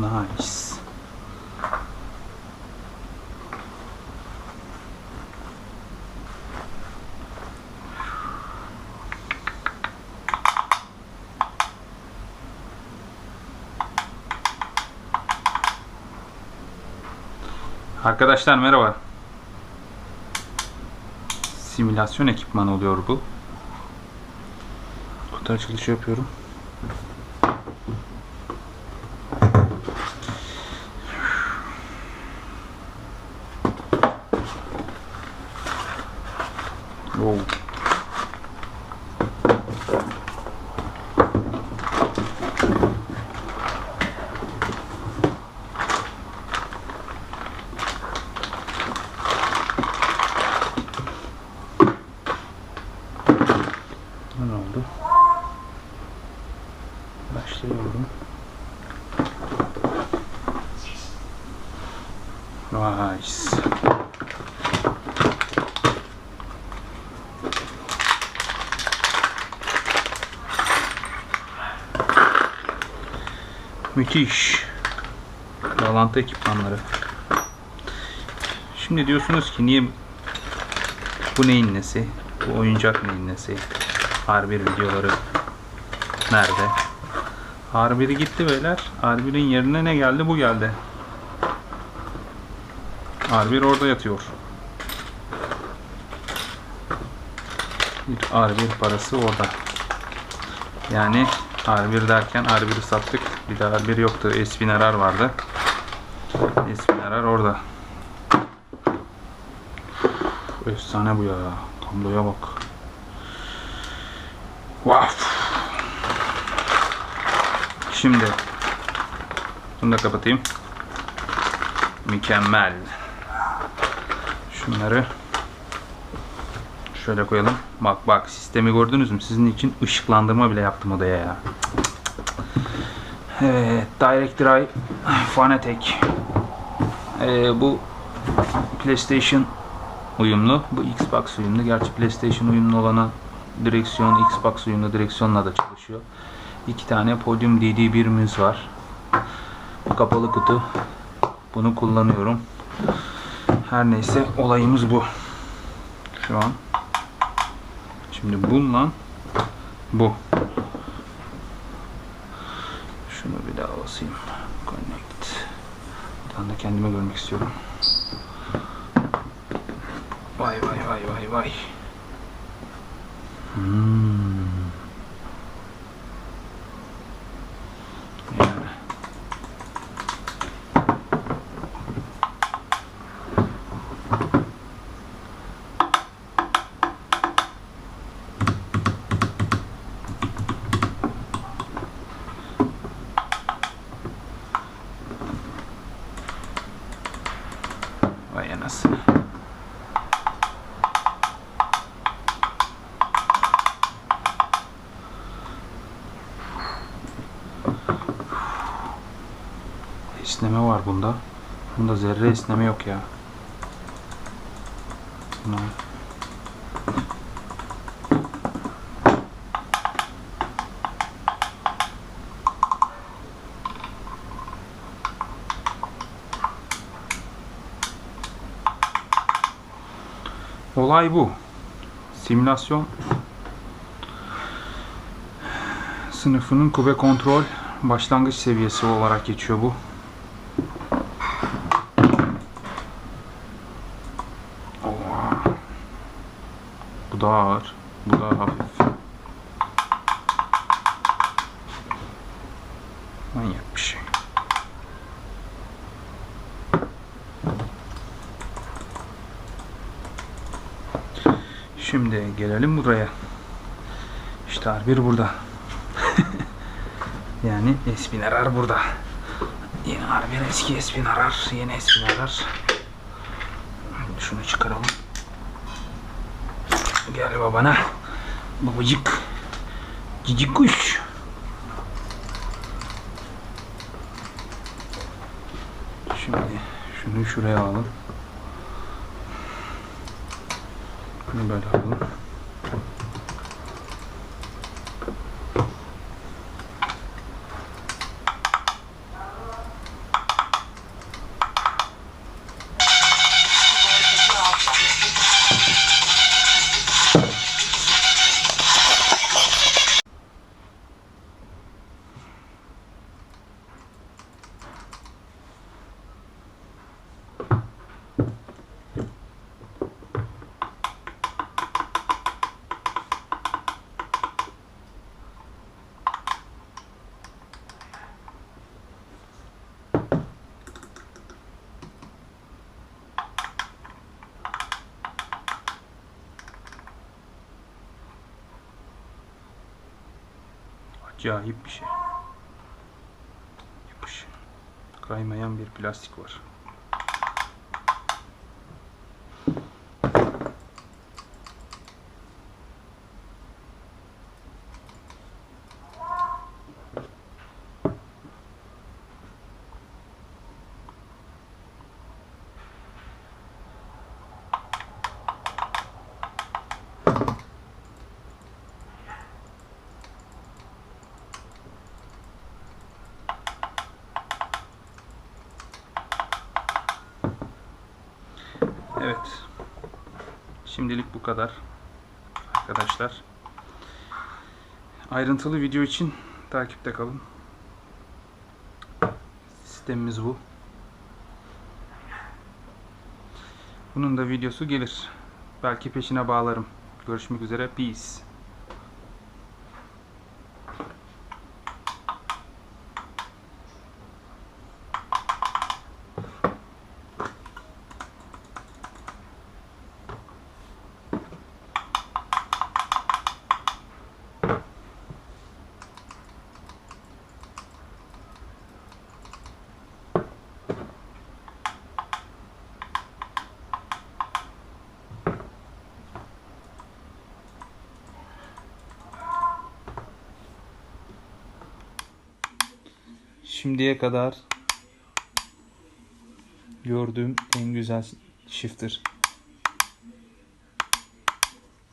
Nice. Arkadaşlar merhaba. Simülasyon ekipmanı oluyor bu. Kutu açılışı yapıyorum. Wow. Ne oldu? Başlıyorum. Nice. Müthiş. Bağlantı ekipmanları. Şimdi diyorsunuz ki niye bu neyin nesi? Bu oyuncak neyin nesi? R1 videoları nerede? R1 gitti beyler. R1'in yerine ne geldi? Bu geldi. R1 orada yatıyor. Bir R1 parası orada. Yani R1 derken R1'i sattık. Bir daha R1 yoktu. Espinarar vardı. Espinarar orada. Efsane bu ya. Tabloya bak. Wow. Şimdi bunu da kapatayım. Mükemmel. Şunları şöyle koyalım. Bak bak sistemi gördünüz mü? Sizin için ışıklandırma bile yaptım odaya ya. Evet, Direct Drive Fanatec. Ee, bu PlayStation uyumlu. Bu Xbox uyumlu. Gerçi PlayStation uyumlu olana direksiyon, Xbox uyumlu direksiyonla da çalışıyor. İki tane Podium DD1'imiz var. Bu kapalı kutu. Bunu kullanıyorum. Her neyse olayımız bu. Şu an. Şimdi bununla bu. Şunu bir daha basayım. Connect. Buradan da kendime görmek istiyorum. Vay vay vay vay vay. Hmm. Yani. Vay anasını. Esneme var bunda. Bunda zerre esneme yok ya. Buna. Olay bu. Simülasyon sınıfının kube kontrol başlangıç seviyesi olarak geçiyor bu. Bu daha ağır. Bu daha hafif. Manyak bir şey. Şimdi gelelim buraya. İşte R1 burada. yani Espinarar burada. Yeni R1 eski Espinarar, yeni Espinarar. Şunu çıkaralım. Gel babana. Babacık. Cici kuş. Şimdi şunu şuraya alalım. Bunu böyle alalım. Acayip bir şey. Yapış. Kaymayan bir plastik var. Evet. Şimdilik bu kadar. Arkadaşlar. Ayrıntılı video için takipte kalın. Sistemimiz bu. Bunun da videosu gelir. Belki peşine bağlarım. Görüşmek üzere. Peace. Şimdiye kadar gördüğüm en güzel shifter.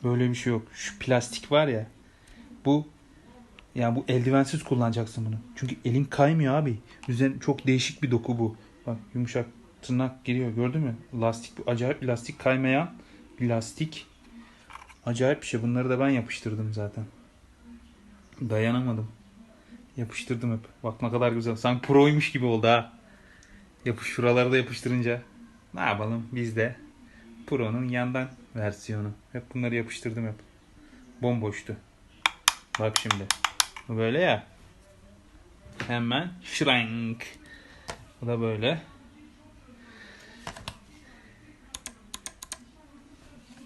Böyle bir şey yok. Şu plastik var ya. Bu yani bu eldivensiz kullanacaksın bunu. Çünkü elin kaymıyor abi. Üzerine çok değişik bir doku bu. Bak yumuşak tırnak giriyor gördün mü? Lastik bu acayip bir lastik kaymayan bir lastik. Acayip bir şey. Bunları da ben yapıştırdım zaten. Dayanamadım. Yapıştırdım hep. Bak ne kadar güzel. Sanki proymuş gibi oldu ha. Yapış şuraları da yapıştırınca. Ne yapalım biz de. Pro'nun yandan versiyonu. Hep bunları yapıştırdım hep. Bomboştu. Bak şimdi. Bu böyle ya. Hemen şrank. Bu da böyle.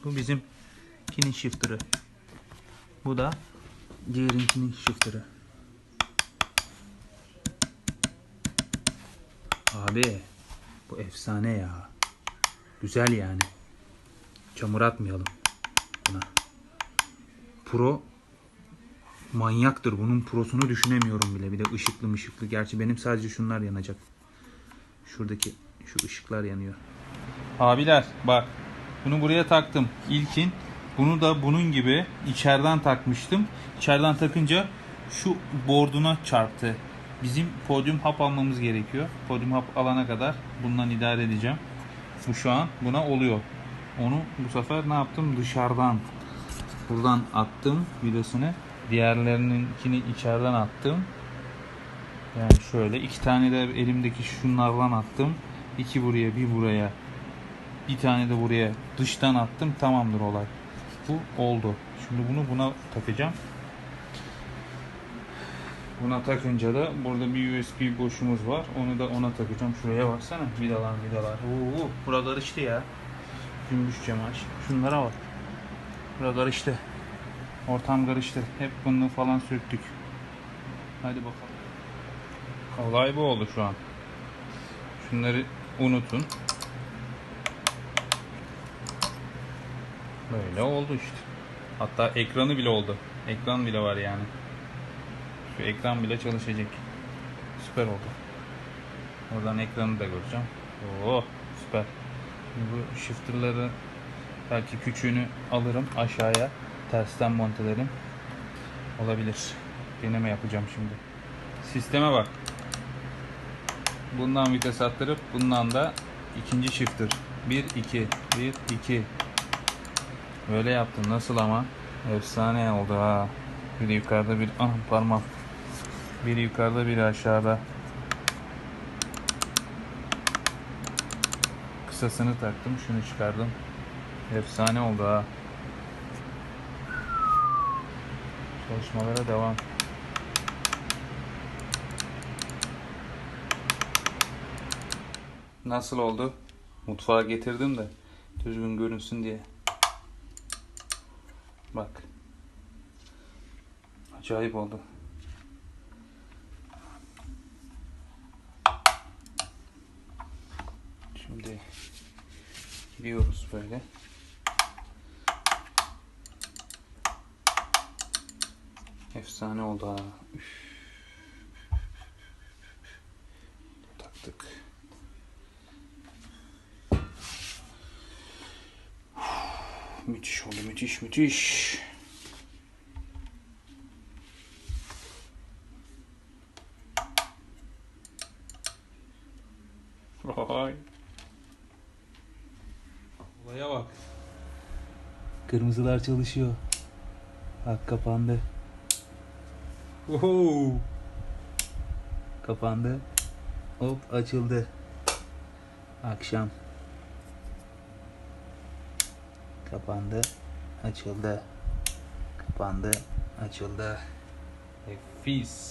Bu bizim kinin shifter'ı. Bu da diğerinkinin shifter'ı. Abi bu efsane ya. Güzel yani. Çamur atmayalım buna. Pro manyaktır. Bunun prosunu düşünemiyorum bile. Bir de ışıklı mışıklı. Gerçi benim sadece şunlar yanacak. Şuradaki şu ışıklar yanıyor. Abiler bak. Bunu buraya taktım. İlkin. Bunu da bunun gibi içeriden takmıştım. İçeriden takınca şu borduna çarptı. Bizim podyum hap almamız gerekiyor. Podyum hap alana kadar bundan idare edeceğim. Bu şu an buna oluyor. Onu bu sefer ne yaptım? Dışarıdan buradan attım vidasını. Diğerlerininkini içeriden attım. Yani şöyle iki tane de elimdeki şunlardan attım. İki buraya bir buraya. Bir tane de buraya dıştan attım. Tamamdır olay. Bu oldu. Şimdi bunu buna takacağım. Buna takınca da burada bir USB boşumuz var. Onu da ona takacağım. Şuraya baksana. Vidalar vidalar. Oo, burada karıştı ya. Cümbüş Cemal. Şunlara bak. Burada karıştı. Ortam karıştı. Hep bunu falan söktük. Hadi bakalım. Kolay bu oldu şu an. Şunları unutun. Böyle oldu işte. Hatta ekranı bile oldu. Ekran bile var yani. Şu ekran bile çalışacak. Süper oldu. Oradan ekranı da göreceğim. Oo süper. Bu shifter'ları belki küçüğünü alırım aşağıya. Tersten montelerim. Olabilir. Deneme yapacağım şimdi. Sisteme bak. Bundan vites attırıp bundan da ikinci shifter. 1 2 1 2 Böyle yaptım. Nasıl ama? Efsane oldu ha. Biri yukarıda bir ah parmağım. Biri yukarıda biri aşağıda. Kısasını taktım. Şunu çıkardım. Efsane oldu ha. Çalışmalara devam. Nasıl oldu? Mutfağa getirdim de düzgün görünsün diye. Bak. Acayip oldu. Giriyoruz böyle. Efsane oldu ha. Üf. Taktık. Müthiş oldu müthiş müthiş. Vay. Olaya bak. Kırmızılar çalışıyor. Bak kapandı. Oho. Kapandı. Hop açıldı. Akşam. Kapandı. Açıldı. Kapandı. Açıldı. Nefis.